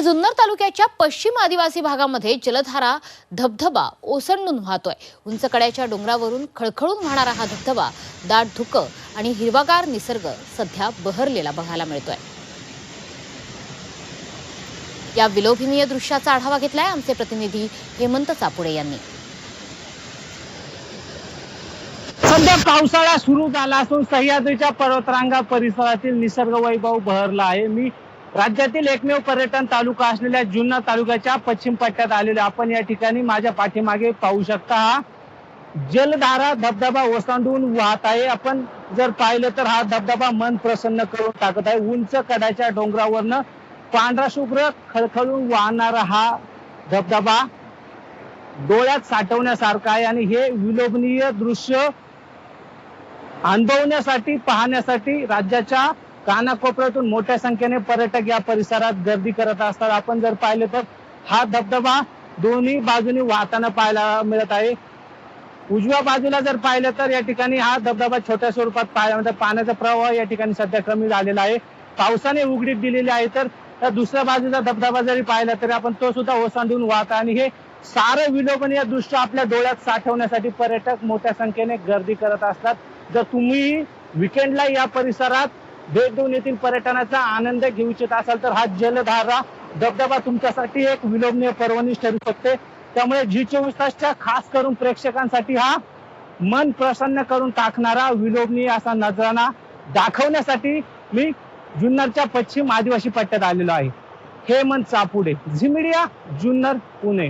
तर जुन्नर तालुक्याच्या पश्चिम आदिवासी भागामध्ये जलधारा धबधबा ओसंडून वाहतोय. उंच कड्याच्या डोंगरावरून खळखळून वाहणारा हा धबधबा दाट धुकं आणि हिरवागार निसर्ग सध्या बहरलेला बघायला मिळतोय. या विलोभनीय दृश्याचा आढावा घेतलाय आमचे प्रतिनिधी हेमंत चापुडे यांनी. सध्या पावसाळा सुरू झाला असून सह्याद्रीच्या पर्वतरांगा परिसरातील निसर्ग वैभव बहरला आहे. मी राज्यातील एकमेव पर्यटन तालुका असलेल्या जुन्ना तालुक्याच्या पश्चिम पट्ट्यात आलेले आपण या ठिकाणी माझ्या पाठीमागे पाहू शकता हा जलधारा धबधबा ओसांडून वाहत आहे. आपण जर पाहिलं तर हा धबधबा मन प्रसन्न करून टाकत आहे. उंच कडाच्या डोंगरावरनं पांढरा शुभ्र खळखळून वाहणारा हा धबधबा डोळ्यात साठवण्यासारखा आहे आणि हे विलोभनीय दृश्य अनुभवण्यासाठी पाहण्यासाठी राज्याच्या कानाकोपऱ्यातून मोठ्या संख्येने पर्यटक या परिसरात गर्दी करत असतात. आपण जर पाहिले तर हा धबधबा दोन्ही बाजूनी वाहताना पाहायला मिळत आहे. उजव्या बाजूला जर पाहिलं तर या ठिकाणी हा धबधबा छोट्या स्वरूपात पाहायला पाण्याचा प्रवाह या ठिकाणी सध्या कमी झालेला आहे. पावसाने उघडीप दिलेली आहे तर दुसऱ्या बाजूचा धबधबा जरी पाहिला तरी आपण तो सुद्धा ओसांडून वाहत. आणि हे सारं विलोभनीय दृश्य आपल्या डोळ्यात साठवण्यासाठी पर्यटक मोठ्या संख्येने गर्दी करत असतात. जर तुम्ही विकेंडला या परिसरात भेट देऊन येथील पर्यटनाचा आनंद घेऊ इच्छित असाल तर हा जलधारा धबधबा तुमच्यासाठी एक विलोभनीय पर्वणीच ठरू शकते. त्यामुळे जी चोवीस तासच्या खास करून प्रेक्षकांसाठी हा मन प्रसन्न करून टाकणारा विलोभनीय असा नजराणा दाखवण्यासाठी मी जुन्नरच्या पश्चिम आदिवासी पट्ट्यात आलेलो आहे. हेमंत चापुडे. झी मीडिया जुन्नर पुणे.